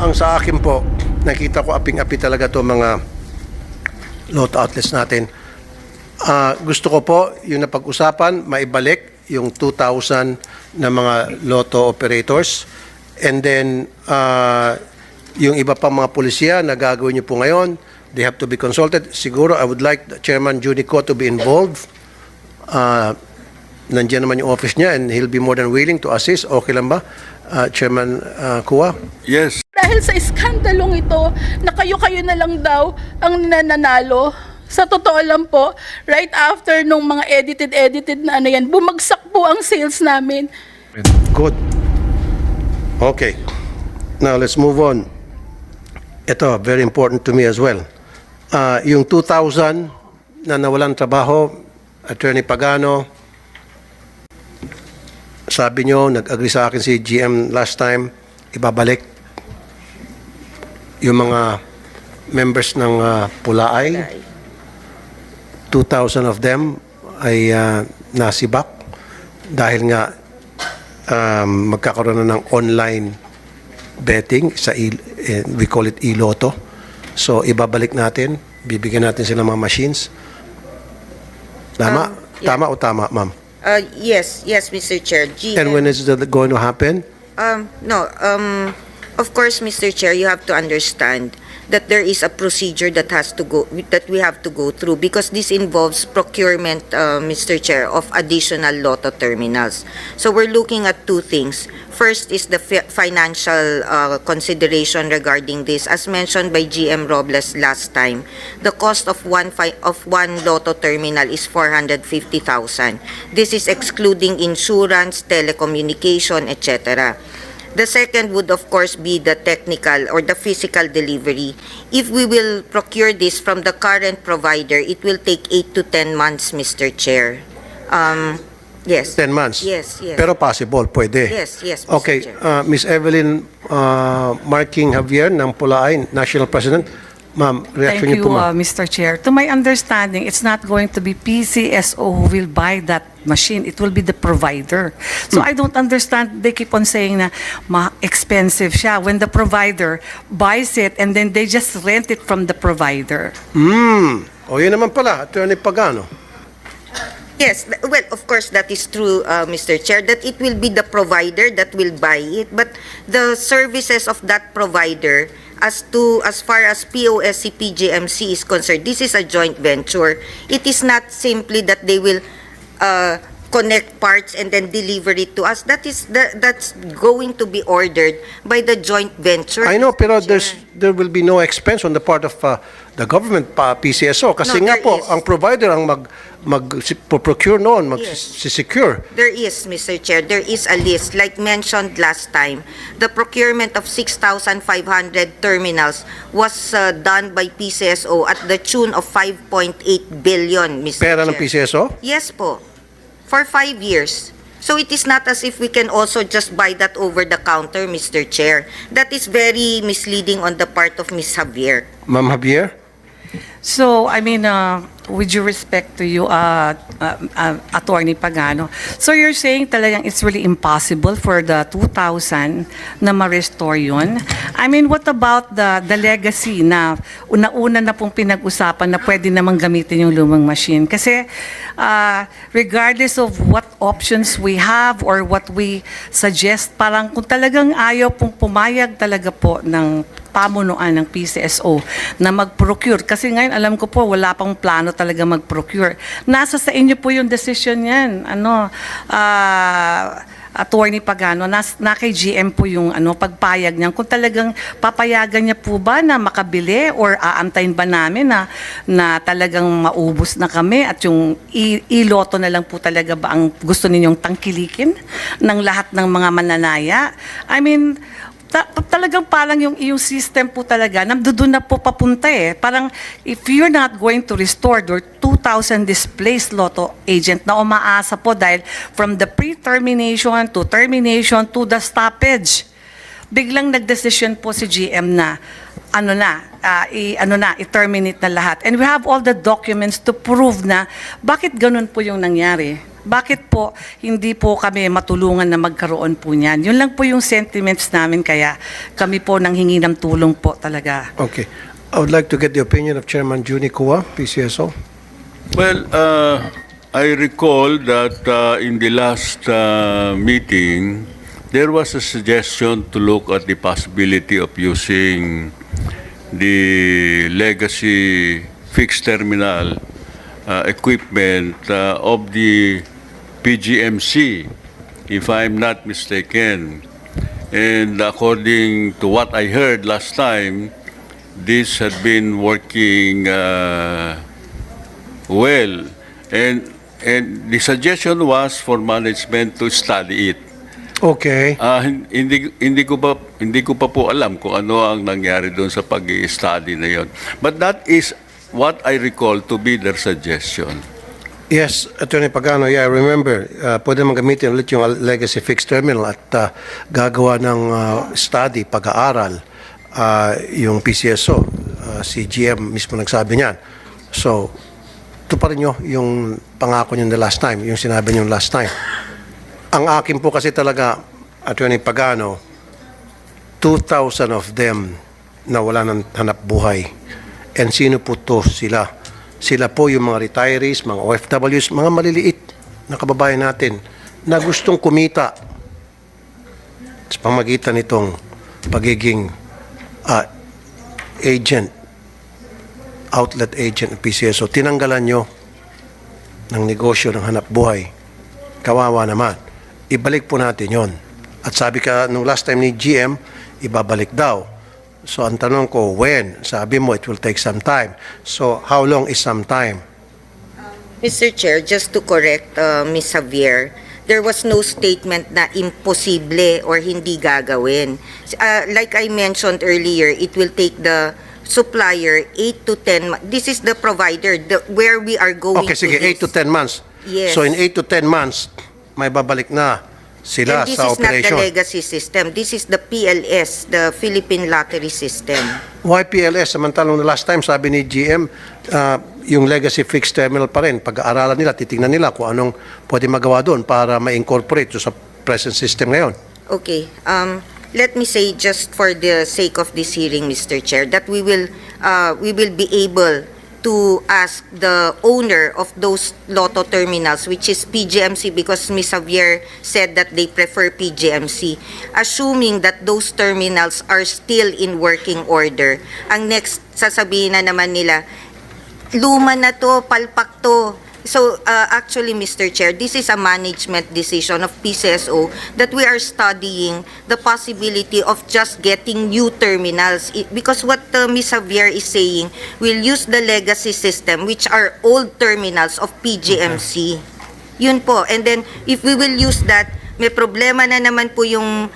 ang sa akin po, nakita ko aping-api talaga to mga lot outlets natin. Ah, gusto ko po yung napag-usapan, maibalik yung 2,000 na mga lotto operators. And then, ah, yung iba pang mga pulisya na gagawin niyo po ngayon, they have to be consulted. Siguro, I would like Chairman Junico to be involved. Ah, nandiyan naman yung office niya and he'll be more than willing to assist. Okay lang ba, Ah, Chairman ah, Kua? Yes. Dahil sa iskandalong ito, na kayo-kayo na lang daw ang nananalo. Sa totoo lang po, right after nung mga edited-edited na ano yan, bumagsak po ang sales namin. Good. Okay. Now, let's move on. Ito, very important to me as well. Ah, yung 2,000 na nawalan trabaho, Attorney Pagano, sabi nyo, nag-agree sa akin si GM last time, ibabalik yung mga members ng ah, Pulaay. 2,000 of them ay ah, nasibak dahil nga um, magkakaroon na ng online betting sa e- eh, we call it e-lotto. So ibabalik natin, bibigyan natin sila mga machines. Tama? Um, yeah. Tama o tama, ma'am? Uh, yes, yes, Mr. Chair. G- And when is that going to happen? um, no, um, of course, Mr. Chair, you have to understand that there is a procedure that has to go, that we have to go through because this involves procurement, uh, Mr. Chair, of additional lotto terminals. So we're looking at two things. First is the fi- financial uh, consideration regarding this. As mentioned by GM Robles last time, the cost of one of one lotto terminal is 450,000. This is excluding insurance, telecommunication, etc. The second would of course be the technical or the physical delivery. If we will procure this from the current provider, it will take 8 to 10 months, Mr. Chair. Um, yes. 10 months? Yes, yes. Pero possible, pwede. Yes, yes, Mr. Okay, Chair. uh, Miss Evelyn uh, Marking Javier ng Pulaay, National President. Ma'am, reaction Thank niyo po, you, uh. Mr. Chair. To my understanding, it's not going to be PCSO who will buy that machine. It will be the provider. So Hmm. I don't understand. They keep on saying na ma expensive siya when the provider buys it and then they just rent it from the provider. Hmm. O yun naman pala, Attorney Pagano. Yes, th- well, of course, that is true, uh, Mr. Chair, that it will be the provider that will buy it, but the services of that provider, as to, as far as POSC PGMC is concerned, this is a joint venture. It is not simply that they will uh, connect parts and then deliver it to us. That is, that, that's going to be ordered by the joint venture. I know, pero there's, there will be no expense on the part of uh, the government, pa, PCSO. Kasi No, nga there po, is. ang provider ang mag, mag si- procure noon, mag Yes. si- secure. There is, Mr. Chair, there is a list, like mentioned last time. The procurement of 6,500 terminals was uh, done by PCSO at the tune of 5.8 billion, Mr. Pera ng Chair. PCSO? Yes po, for five years. So it is not as if we can also just buy that over the counter, Mr. Chair. That is very misleading on the part of Ms. Javier. Ma'am Javier? So, I mean, uh, with due respect to you, uh, uh, uh, Attorney Pagano, so you're saying talagang it's really impossible for the 2,000 na ma-restore yun? I mean, what about the, the legacy na una-una na pong pinag-usapan na pwede namang gamitin yung lumang machine? Kasi uh, regardless of what options we have or what we suggest, parang kung talagang ayaw pong pumayag talaga po ng pamunuan ng PCSO na mag-procure. Kasi ngayon, alam ko po, wala pang plano talaga mag-procure. Nasa sa inyo po yung decision yan. Ano, ah, Attorney Pagano, nas, na kay GM po yung ano, pagpayag niya. Kung talagang papayagan niya po ba na makabili or aantayin ba namin na, na talagang maubos na kami at yung iloto na lang po talaga ba ang gusto ninyong tangkilikin ng lahat ng mga mananaya? I mean, ta- talagang parang yung yung system po talaga nandoon na po papunta eh. Parang if you're not going to restore your 2,000 displaced lotto agent na umaasa po dahil from the pre-termination to termination to the stoppage, biglang nagdesisyon po si GM na ano na, ah, i, ano na, i-terminate na lahat. And we have all the documents to prove na bakit ganun po yung nangyari. Bakit po hindi po kami matulungan na magkaroon po niyan? Yun lang po yung sentiments namin kaya kami po nang hingi ng tulong po talaga. Okay. I would like to get the opinion of Chairman Juni Kua, PCSO. Well, uh, I recall that uh, in the last uh, meeting, there was a suggestion to look at the possibility of using the legacy fixed terminal uh, equipment uh, of the PGMC, if I'm not mistaken. And according to what I heard last time, this had been working uh, well. And, and the suggestion was for management to study it. Okay. Ah, hin- hindi hindi ko pa hindi ko pa po alam kung ano ang nangyari doon sa pag-i-study na 'yon. But that is what I recall to be their suggestion. Yes, Attorney Pagano, yeah, I remember. Uh, pwede naman gamitin ulit yung legacy fixed terminal at uh, gagawa ng uh, study, pag-aaral, uh, yung PCSO. Uh, si GM mismo nagsabi niyan. So, ito pa rin nyo yung pangako nyo the last time, yung sinabi nyo last time. Ang akin po kasi talaga, Attorney Pagano, 2,000 of them na wala ng hanap buhay. And sino po to sila? Sila po yung mga retirees, mga OFWs, mga maliliit na kababayan natin na gustong kumita sa pamagitan nitong pagiging ah, agent, outlet agent ng PCSO. Tinanggalan nyo ng negosyo ng hanap buhay. Kawawa naman. Ibalik po natin yon. At sabi ka nung last time ni GM, ibabalik daw. So ang tanong ko, when? Sabi mo, it will take some time. So how long is some time? Mr. Chair, just to correct uh, Ms. Javier, there was no statement na imposible or hindi gagawin. Uh, like I mentioned earlier, it will take the supplier 8 to 10 mo- This is the provider, the, where we are going Okay, sige, 8 to this. 10 months. Yes. So in 8 to 10 months, may babalik na sila And this sa is not the legacy system. This is the PLS, the Philippine Lottery System. Why PLS? Samantalang last time, sabi ni GM, uh, yung legacy fixed terminal pa rin. Pag-aaralan nila, titingnan nila kung anong pwede magawa doon para ma-incorporate sa present system ngayon. Okay, um, let me say just for the sake of this hearing, Mr. Chair, that we will, uh, we will be able to ask the owner of those lotto terminals, which is PGMC, because Ms. Javier said that they prefer PGMC. Assuming that those terminals are still in working order, ang next sasabihin na naman nila, luma na to, palpak to. So, uh, actually, Mr. Chair, this is a management decision of PCSO that we are studying the possibility of just getting new terminals. Because what uh, Ms. Javier is saying, we'll use the legacy system, which are old terminals of PGMC. Yun po. And then, if we will use that, may problema na naman po yung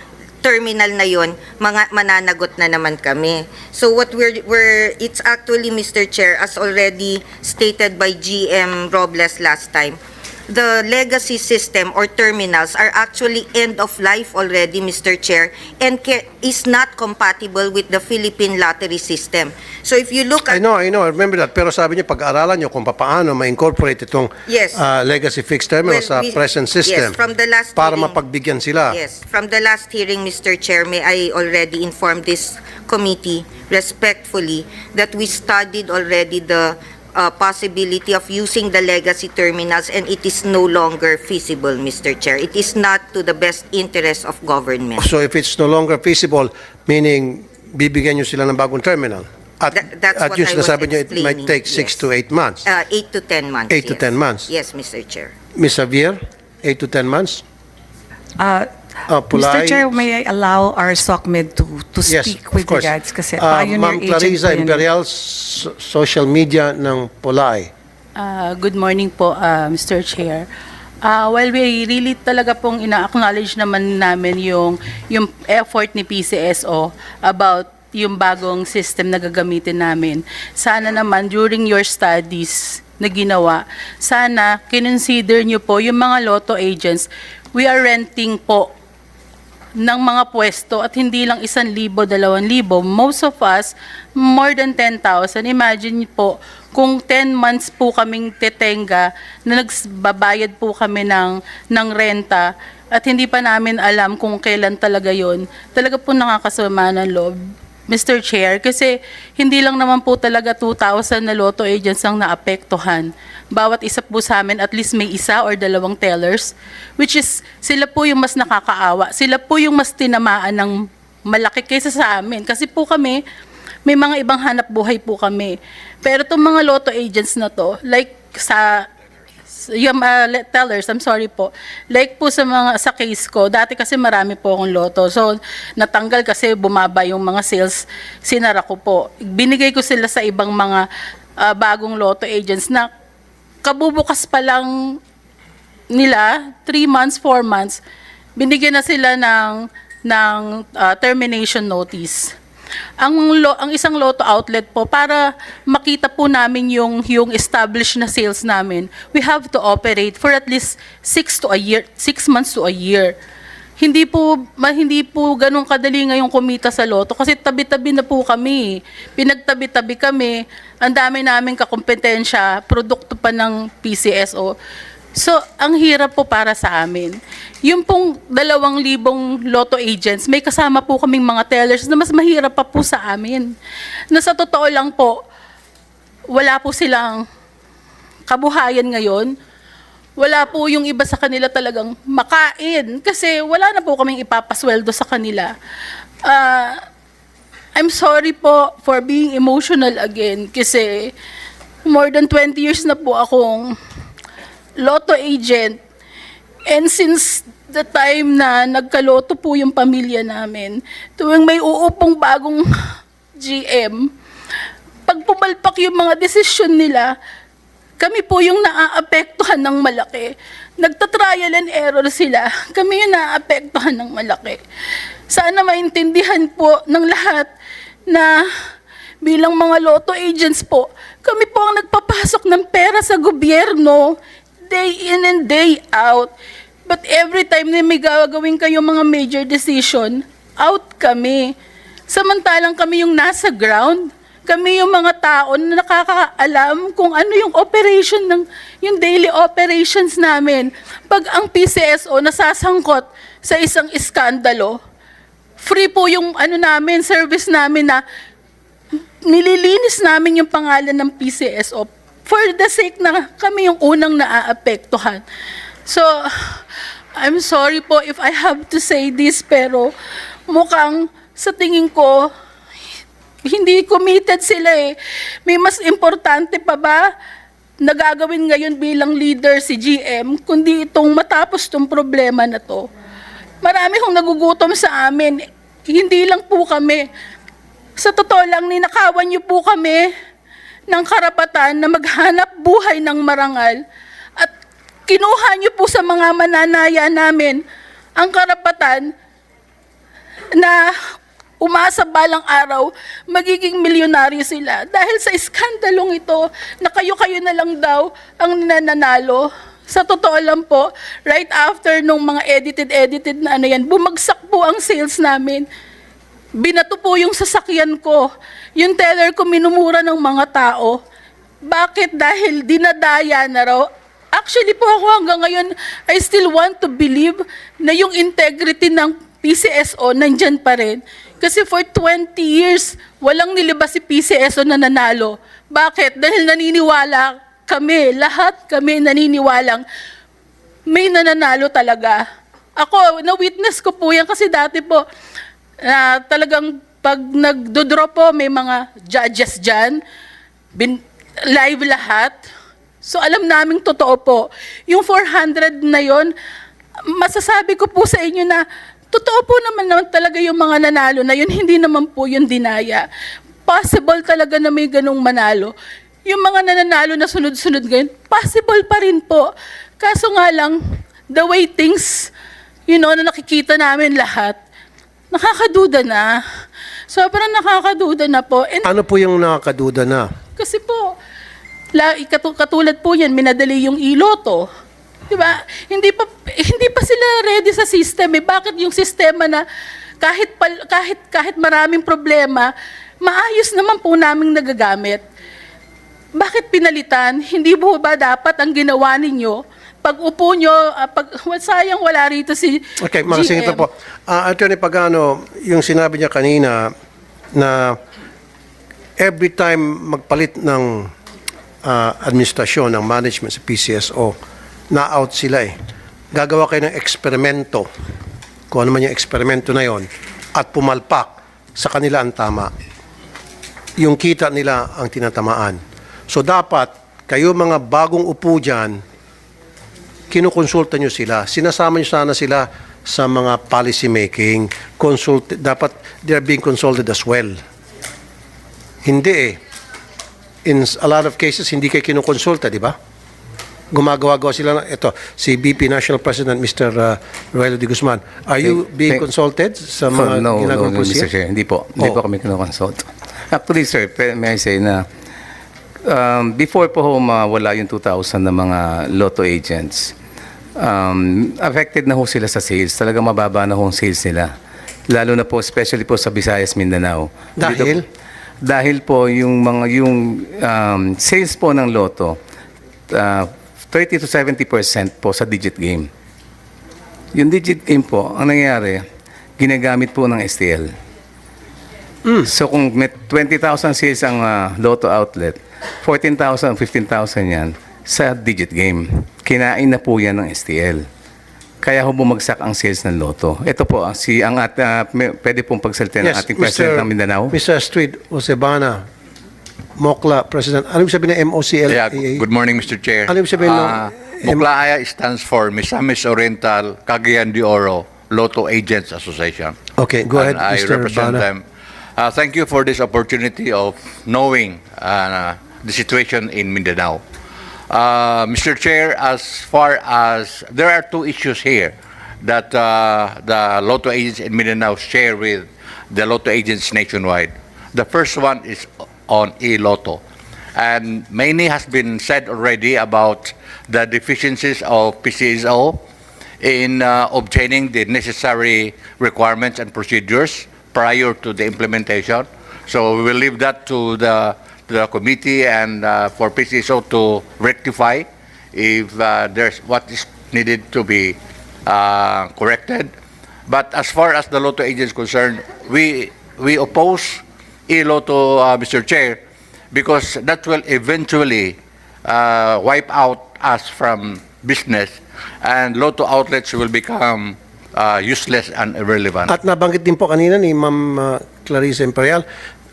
terminal na yon, mga mananagot na naman kami. So what we're we're it's actually Mr. Chair as already stated by GM Robles last time. The legacy system or terminals are actually end of life already, Mr. Chair, and is not compatible with the Philippine lottery system. So if you look I at know, I know, I remember that. Pero sabi niyo, pag-aaralan niyo kung paano ma-incorporate itong Yes. uh, legacy fixed terminal Well, sa we- present yes, system from the last para hearing- mapagbigyan sila. Yes, from the last hearing, Mr. Chair, may I already inform this committee respectfully that we studied already the uh, possibility of using the legacy terminals and it is no longer feasible, Mr. Chair. It is not to the best interest of government. So if it's no longer feasible, meaning bibigyan niyo sila ng bagong terminal. At, Tha- that's at what yung I was sinasabi niyo, it might take 6 yes. to 8 months. Uh, eight to 10 months. Eight to yes. 10 months. Yes, Mr. Chair. Ms. Javier, 8 to 10 months? Uh, Uh, Mr. Chair, may I allow our SOCMED to, to Yes, speak with course. regards kasi Uh, pioneer Ma'am Clarissa. Imperial, so- social media ng Pulay. Ah, good morning po, ah, Mr. Chair. Ah, well, we really talaga pong ina-acknowledge naman namin yung, yung effort ni PCSO about yung bagong system na gagamitin namin. Sana naman during your studies na ginawa, sana kinonsider nyo po yung mga lotto agents, we are renting po ng mga pwesto at hindi lang isang libo, dalawang libo. Most of us, more than 10,000. Imagine po, kung 10 months po kaming tetenga na nagbabayad po kami ng, ng renta at hindi pa namin alam kung kailan talaga yon talaga po nakakasama ng loob. Mr. Chair, kasi hindi lang naman po talaga 2,000 na lotto agents ang naapektuhan. Bawat isa po sa amin, at least may isa or dalawang tellers, which is sila po yung mas nakakaawa. Sila po yung mas tinamaan ng malaki kaysa sa amin. Kasi po kami, may mga ibang hanap buhay po kami. Pero itong mga lotto agents na to, like sa yung uh, le- tellers, I'm sorry po. Like po sa mga sa case ko, dati kasi marami po akong loto. So natanggal kasi bumaba yung mga sales, sinara ko po. Binigay ko sila sa ibang mga uh, bagong loto agents na kabubukas pa lang nila, 3 months, 4 months, binigyan na sila ng ng uh, termination notice. Ang lo, ang isang lotto outlet po para makita po namin yung yung established na sales namin, we have to operate for at least 6 to a year, 6 months to a year. Hindi po ma, hindi po ganun kadali ngayong kumita sa loto kasi tabi-tabi na po kami. Pinagtabi-tabi kami. Ang dami naming kakompetensya, produkto pa ng PCSO. So, ang hirap po para sa amin. Yung pong dalawang libong lotto agents, may kasama po kaming mga tellers na mas mahirap pa po sa amin. Na sa totoo lang po, wala po silang kabuhayan ngayon. Wala po yung iba sa kanila talagang makain kasi wala na po kaming ipapasweldo sa kanila. Ah, I'm sorry po for being emotional again kasi more than 20 years na po akong lotto agent. And since the time na nagkaloto po yung pamilya namin, tuwing may uupong bagong GM, pag pumalpak yung mga desisyon nila, kami po yung naaapektuhan ng malaki. Nagtatrial and error sila. Kami yung naaapektuhan ng malaki. Sana maintindihan po ng lahat na bilang mga lotto agents po, kami po ang nagpapasok ng pera sa gobyerno day in and day out. But every time na may gagawin kayo mga major decision, out kami. Samantalang kami yung nasa ground. Kami yung mga tao na nakakaalam kung ano yung operation ng yung daily operations namin. Pag ang PCSO nasasangkot sa isang iskandalo, free po yung ano namin, service namin na nililinis namin yung pangalan ng PCSO for the sake na kami yung unang naaapektuhan. So, I'm sorry po if I have to say this, pero mukhang sa tingin ko, hindi committed sila eh. May mas importante pa ba na gagawin ngayon bilang leader si GM, kundi itong matapos tong problema na to. Marami kong nagugutom sa amin. Hindi lang po kami. Sa totoo lang, ninakawan niyo po kami ng karapatan na maghanap buhay ng marangal at kinuha niyo po sa mga mananaya namin ang karapatan na umasa balang araw magiging milyonaryo sila dahil sa iskandalong ito na kayo-kayo na lang daw ang nananalo. Sa totoo lang po, right after nung mga edited-edited na ano yan, bumagsak po ang sales namin. Binato po yung sasakyan ko. Yung teller ko minumura ng mga tao. Bakit? Dahil dinadaya na raw. Actually po ako hanggang ngayon, I still want to believe na yung integrity ng PCSO nandyan pa rin. Kasi for 20 years, walang nilabas si PCSO na nanalo. Bakit? Dahil naniniwala kami, lahat kami naniniwalang may nananalo talaga. Ako, na-witness ko po yan kasi dati po, na talagang pag nagdodraw po, may mga judges dyan, bin, live lahat. So alam naming totoo po. Yung 400 na yon, masasabi ko po sa inyo na totoo po naman naman talaga yung mga nanalo na yun, hindi naman po yung dinaya. Possible talaga na may ganong manalo. Yung mga nananalo na sunod-sunod ngayon, possible pa rin po. Kaso nga lang, the way things, you know, na nakikita namin lahat, nakakaduda na. Sobrang nakakaduda na po. And Ano po yung nakakaduda na? kasi po, la, katu- katulad po yan, minadali yung iloto. Di ba? Hindi pa hindi pa sila ready sa system eh. Bakit yung sistema na kahit pal- kahit kahit maraming problema, maayos naman po naming nagagamit. Bakit pinalitan? Hindi po ba dapat ang ginawa ninyo? Pag upo nyo, ah, pag, well, sayang wala rito si Okay, mga GM. singito po. Ah, Attorney Pagano, yung sinabi niya kanina na every time magpalit ng ah, administrasyon, ng management sa PCSO, na-out sila eh. Gagawa kayo ng eksperimento, kung ano man yung eksperimento na yon, at pumalpak sa kanila ang tama. Yung kita nila ang tinatamaan. So dapat, kayo mga bagong upo dyan, kinukonsulta nyo sila. Sinasama nyo sana sila sa mga policy making. Consult, dapat they are being consulted as well. Hindi eh. In a lot of cases, hindi kayo kinukonsulta, di ba? Gumagawa-gawa sila ng, ito, si BP National President, Mr. Uh, Roelio de Guzman. Are you Thank- being thank- consulted sa Oh, mga no, no, ginagawang no, polisiya? Mr. Chair. Hindi po. Hindi Oh. po kami kinukonsult. Actually, sir, may I say na um, before po ho mawala yung 2,000 na mga lotto agents, um, affected na ho sila sa sales. Talaga mababa na ho ang sales nila. Lalo na po, especially po sa Visayas, Mindanao. Dahil? Dito- dahil po yung mga yung um, sales po ng lotto, uh, 30 to 70% po sa digit game. Yung digit game po, ang nangyayari, ginagamit po ng STL. So kung may 20,000 sales ang ah, lotto outlet, 14,000, 15,000 yan sa digit game. Kinain na po yan ng STL. Kaya ho bumagsak ang sales ng lotto. Ito po, ah, si ang at, may- pwede pong pagsalita ng ating President ng Mindanao. Mr. Astrid Osebana, Mokla President. Ano yung sabihin ng MOCLAA? Yeah, good morning, Mr. Chair. Ano ibig sabihin ng- Ah, Muklaya stands for Misamis Oriental Cagayan de Oro Lotto Agents Association. Okay, go ahead, And I Mr. represent Bana. them. Uh, thank you for this opportunity of knowing uh, the situation in Mindanao. Uh, Mr. Chair, as far as there are two issues here that uh, the Lotto agents in Mindanao share with the Lotto agents nationwide. The first one is on e-Lotto. And many has been said already about the deficiencies of PCSO in uh, obtaining the necessary requirements and procedures prior to the implementation. So we will leave that to the, to the committee and uh, for PCSO to rectify if uh, there's what is needed to be uh, corrected. But as far as the Lotto agent is concerned, we, we oppose e-Lotto, uh, Mr. Chair, because that will eventually uh, wipe out us from business and Lotto outlets will become uh, useless and irrelevant. At nabanggit din po kanina ni Ma'am uh, Clarissa Imperial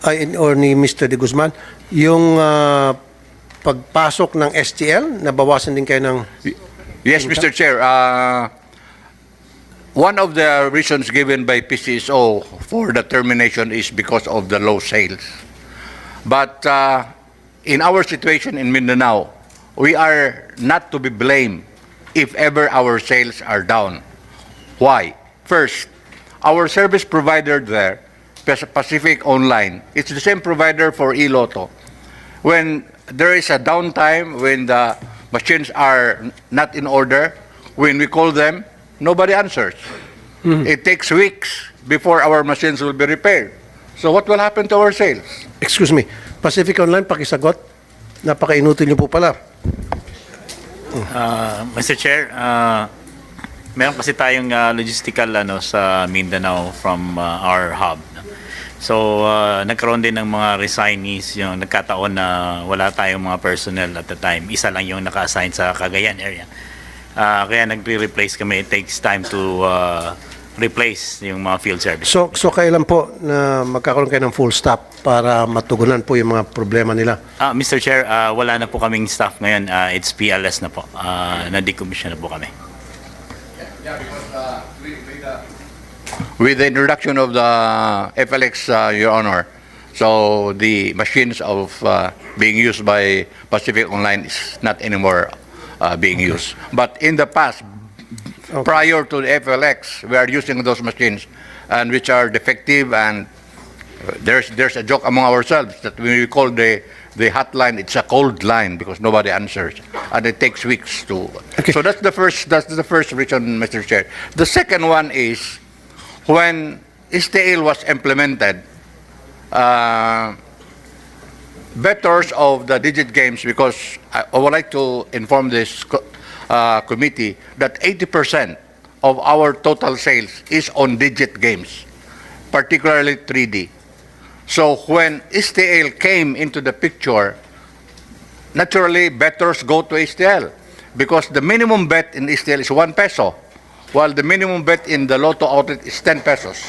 ay, or ni Mr. De Guzman, yung uh, pagpasok ng STL, nabawasan din kayo ng... Yes, Mr. Chair. Uh, one of the reasons given by PCSO for the termination is because of the low sales. But uh, in our situation in Mindanao, we are not to be blamed if ever our sales are down. Why? First, our service provider there, Pacific Online, it's the same provider for eLotto. When there is a downtime, when the machines are not in order, when we call them, nobody answers. It takes weeks before our machines will be repaired. So what will happen to our sales? Excuse me, Pacific Online, pakisagot. Napakainutil niyo po pala. Uh, Mr. Chair, uh, meron kasi tayong uh, logistical ano sa Mindanao from uh, our hub. So, uh, nagkaroon din ng mga resignees yung nagkataon na wala tayong mga personnel at the time. Isa lang yung naka-assign sa Cagayan area. Uh, kaya nagre-replace kami. It takes time to uh, replace yung mga field service. So, so kailan po na magkakaroon kayo ng full stop para matugunan po yung mga problema nila? Ah, Mr. Chair, uh, wala na po kaming staff ngayon. Uh, it's PLS na po. Uh, na-decommission na po kami. With the introduction of the FLX, uh, Your Honor, so the machines of uh, being used by Pacific Online is not anymore uh, being used. But in the past, prior to the FLX, we are using those machines and which are defective and There's there's a joke among ourselves that we call the the hotline it's a cold line because nobody answers and it takes weeks to. Okay. So that's the first that's the first reason, Mr. Chair. The second one is when STL was implemented. Uh, bettors of the digit games because I, I would like to inform this co- uh, committee that 80% of our total sales is on digit games, particularly 3D. So when STL came into the picture, naturally bettors go to STL because the minimum bet in STL is 1 peso, while the minimum bet in the Lotto outlet is 10 pesos.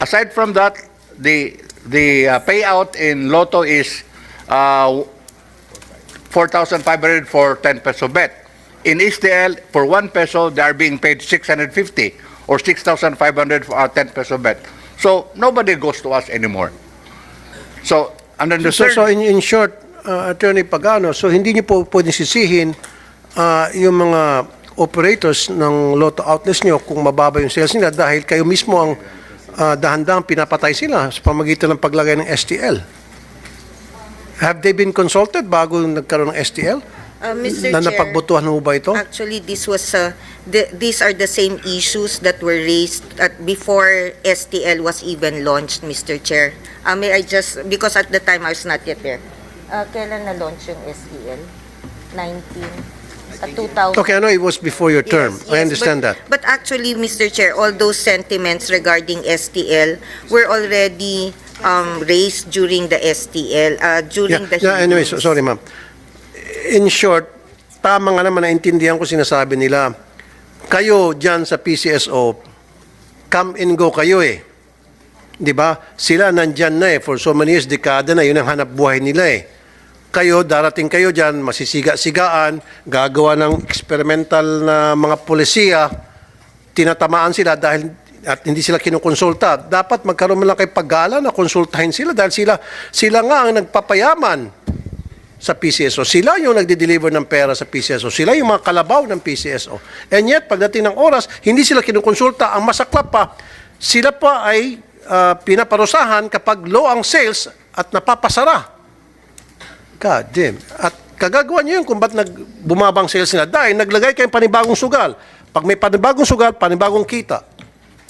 Aside from that, the the uh, payout in Lotto is uh, 4,500 for 10 peso bet. In STL, for 1 peso, they are being paid 650 or 6,500 for a 10 peso bet. So nobody goes to us anymore. So, and then the So, third, so in, in short, uh, Attorney Pagano, so hindi niyo po pwedeng sisihin uh, yung mga operators ng Lotto outlets niyo kung mababa yung sales nila dahil kayo mismo ang uh, dahan-dahang pinapatay sila sa pamagitan ng paglagay ng STL. Have they been consulted bago nagkaroon ng STL? Uh, Mr. Na Chair, napagbotohan ho ba ito? Actually, this was, uh, the, these are the same issues that were raised at before STL was even launched, Mr. Chair. Uh, may I just, because at the time I was not yet there. Uh, kailan na-launch yung STL? 19? Sa 2000? Okay, I know it was before your term. Yes, I yes, understand but, that. But actually, Mr. Chair, all those sentiments regarding STL were already um, raised during the STL, uh, during the Yeah, yeah, anyway, so, sorry ma'am. In short, tama nga naman naintindihan ko sinasabi nila. Kayo dyan sa PCSO, come and go kayo eh. 'Di ba? Sila nandyan na eh for so many years, dekada na, yun ang hanap buhay nila eh. Kayo, darating kayo dyan, masisiga-sigaan, gagawa ng experimental na mga polisiya, tinatamaan sila dahil at hindi sila kinukonsulta. Dapat magkaroon lang kay paggala na konsultahin sila dahil sila sila nga ang nagpapayaman sa PCSO. Sila yung nagde-deliver ng pera sa PCSO. Sila yung mga kalabaw ng PCSO. And yet, pagdating ng oras, hindi sila kinukonsulta. Ang masaklap pa, sila pa ay ah, pinaparusahan kapag low ang sales at napapasara. God damn. At kagagawa niyo yun kung ba't nag, bumabang sales nila. Dahil naglagay kayong panibagong sugal. Pag may panibagong sugal, panibagong kita.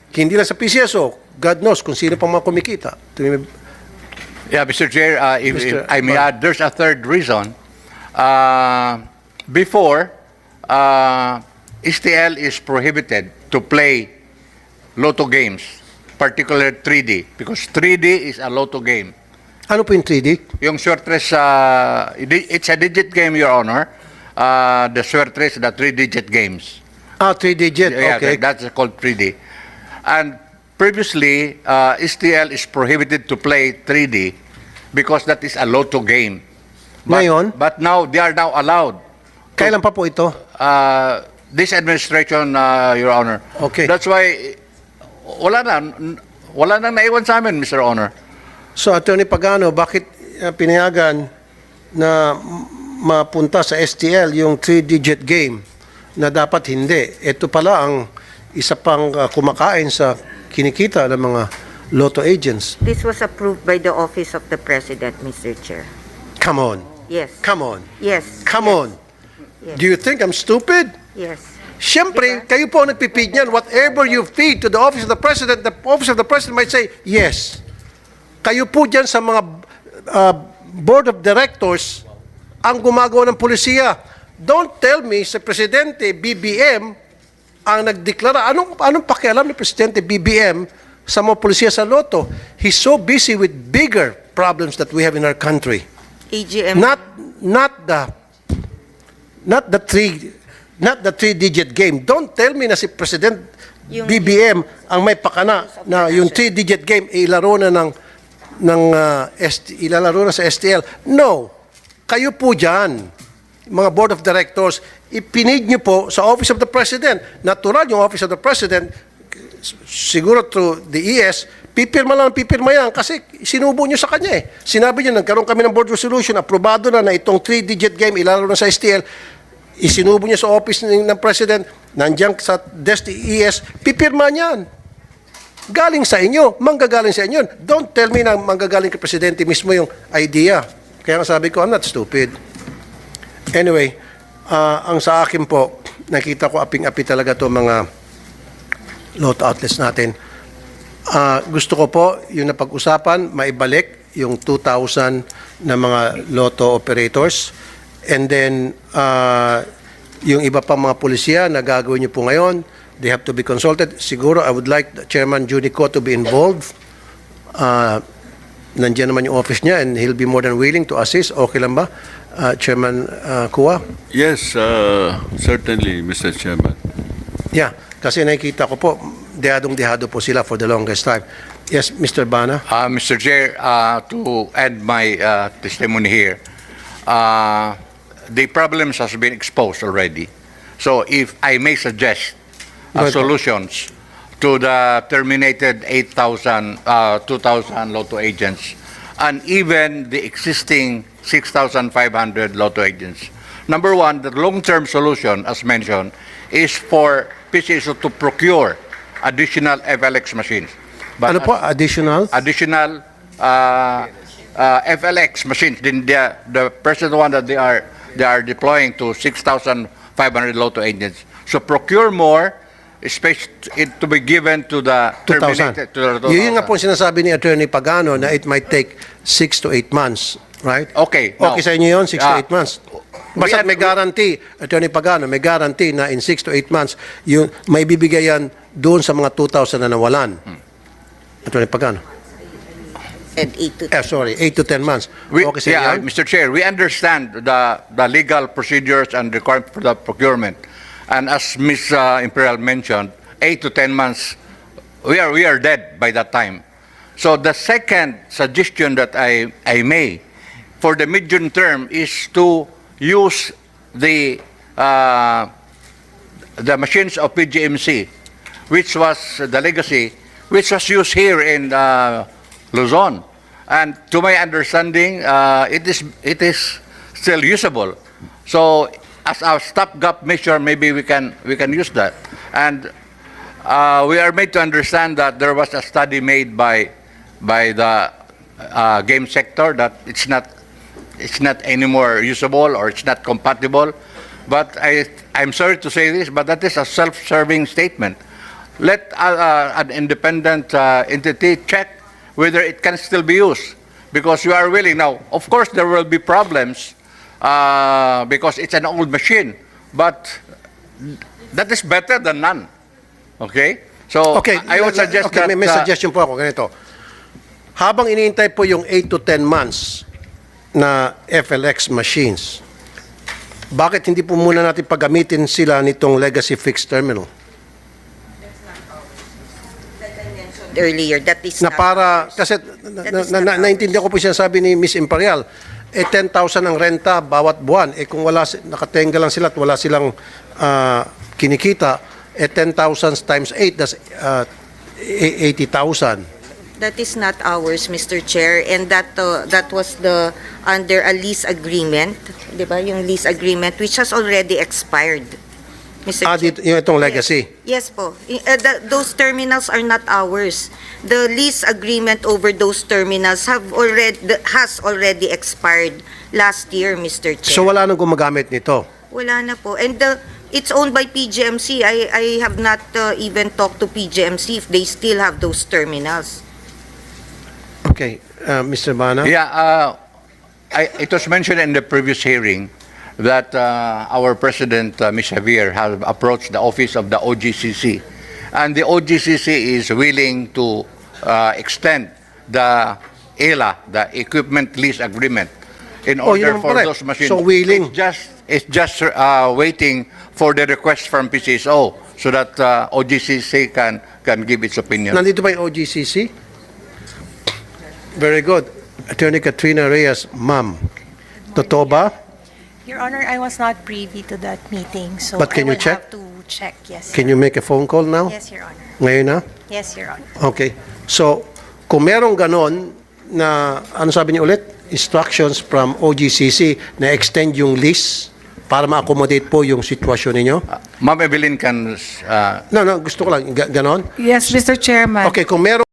Hindi lang sa PCSO. God knows kung sino pang mga kumikita. Yeah, Mr. Chair, uh, if, if Mr. I may add, there's a third reason. Uh, before, uh, STL is prohibited to play lotto games, particularly 3D, because 3D is a lotto game. Ano po yung 3D? Yung Suertres, uh, it's a digit game, Your Honor. Uh, the Suertres, the three-digit games. Ah, 3-digit. Yeah, Okay. that- that's called 3D. And previously, uh, STL is prohibited to play 3D because that is a lotto game. But, Ngayon? But now, they are now allowed. Kailan pa po ito? Uh, this administration, uh, Your Honor. Okay. That's why, wala na, wala nang naiwan sa amin, Mr. Honor. So, Attorney Pagano, bakit uh, pinayagan na mapunta sa STL yung three-digit game na dapat hindi? Ito pala ang isa pang uh, kumakain sa kinikita ng mga lotto agents. This was approved by the Office of the President, Mr. Chair. Come on. Yes. Come on. Yes. Come yes, on. Do you think I'm stupid? Yes. Siyempre, kayo po ang nagpipid niyan. Whatever you feed to the office of the president, the office of the president might say, yes. Kayo po dyan sa mga uh, board of directors ang gumagawa ng polisiya. Don't tell me sa presidente BBM ang nagdeklara. Anong, anong pakialam ni presidente BBM sa mga polisiya sa loto? He's so busy with bigger problems that we have in our country. AGM. Not not the not the three not the three digit game. Don't tell me na si President Yung- BBM ang may pakana na yung three digit game ilaro na ng ng ah, ST, ilalaro na sa STL. No. Kayo po diyan mga board of directors, ipinid niyo po sa Office of the President. Natural yung Office of the President, siguro through the ES, pipirma lang, pipirma yan kasi sinubo nyo sa kanya eh. Sinabi niya, nagkaroon kami ng board resolution, aprobado na na itong three-digit game, ilalaro na sa STL, isinubo niya sa office ng, ng President, nandiyan sa desk ES, pipirma niyan. Galing sa inyo, manggagaling sa inyo. Don't tell me na manggagaling kay Presidente mismo yung idea. Kaya nga sabi ko, I'm not stupid. Anyway, ah, ang sa akin po, nakita ko aping-api talaga to mga lot outlets natin. Ah, gusto ko po yung napag-usapan, maibalik yung 2,000 na mga lotto operators. And then, ah, yung iba pang mga pulisya na gagawin niyo po ngayon, they have to be consulted. Siguro, I would like Chairman Judico to be involved. Ah, nandiyan naman yung office niya and he'll be more than willing to assist. Okay lang ba, Ah, Chairman ah, Kua? Yes, uh, certainly, Mr. Chairman. Yeah, kasi nakikita ko po, dehadong-dehado po sila for the longest time. Yes, Mr. Bana? Uh, Mr. Chair, uh, to add my uh, testimony here, uh, the problems has been exposed already. So if I may suggest Go ahead po. solutions to the terminated 8,000, uh, 2,000 lotto agents and even the existing 6,500 lotto agents. Number one, the long-term solution, as mentioned, is for PCSO to procure additional FLX machines. But Ano po, additional? additional uh, uh, FLX machines. Then the the present one that they are they are deploying to 6,500 lotto agents. So procure more, it to be given to the 2,000. terminated to the Yun nga po 2,000. ang sinasabi ni Attorney Pagano na it might take 6 to 8 months, right? Okay, now, Okay sa inyo yun, 6 to ah, 8 months. we Basta may guarantee, Attorney Pagano, may guarantee na in 6 to 8 months, yung, may bibigay yan doon sa mga 2,000 na nawalan. Hmm. Attorney Pagano. And eight to Eh, sorry, 8 to 10 months. We, okay sa inyo yeah? Mr. Chair, we understand the, the legal procedures and requirement for the procurement. And as Ms. uh, Imperial mentioned, eight to 10 months, we are, we are dead by that time. So the second suggestion that I, I may for the medium term is to use the, uh, the machines of PGMC, which was the legacy, which was used here in uh, Luzon. And to my understanding, uh, it is it is still usable. So as a stopgap measure, maybe we can we can use that. And uh, we are made to understand that there was a study made by by the uh, game sector that it's not it's not anymore usable or it's not compatible. But I I'm sorry to say this, but that is a self-serving statement. Let uh, uh, an independent uh, entity check whether it can still be used because you are willing now. Of course, there will be problems uh, because it's an old machine, but that is better than none. Okay? So Okay, I I would suggest okay, that may, may uh, suggestion po ako ganito. Habang iniintay po yung 8 to 10 months na FLX machines, bakit hindi po muna natin paggamitin sila nitong legacy fixed terminal? earlier, that is Na para, ours. kasi na, na, na, naintindihan ko po siya sabi ni Miss Imperial, eh 10,000 ang renta bawat buwan. Eh kung wala, nakatenga lang sila at wala silang ah, kinikita, eh 10,000 times 8, that's ah, e- 80,000. That is not ours, Mr. Chair, and that, uh, that was the, under a lease agreement, di ba, yung lease agreement, which has already expired. Mr. Ah, dito, yung itong legacy. Yes po. Uh, the- Those terminals are not ours. The lease agreement over those terminals have already, has already expired last year, Mr. Chair. So wala nang gumagamit nito. Wala na po. And the, it's owned by PGMC. I, I have not uh, even talked to PGMC if they still have those terminals. Okay, uh, Mr. Bana? Yeah, uh, I, it was mentioned in the previous hearing that uh, our president, uh, Ms. Javier, has approached the office of the OGCC. And the OGCC is willing to uh, extend the ELA, the Equipment Lease Agreement, in Oh, yun order naman for pala eh. those machines. So, willing. It's just, it's just uh, waiting for the request from PCSO so that uh, OGCC can, can give its opinion. Nandito ba yung OGCC? Very good. Attorney Katrina Reyes, ma'am. Totoo ba? Your Honor, I was not privy to that meeting, so But can I you will check? have to check, yes. Can you make a phone call now? Yes, Your Honor. Ngayon na? Yes, Your Honor. Okay. So, kung merong ganon na, ano sabi niyo ulit? Instructions from OGCC na extend yung lease para ma-accommodate po yung sitwasyon ninyo? Ma'am Evelyn can uh, No, no, gusto ko lang, ga- ganon. Yes, Mr. Chairman. Okay, kung meron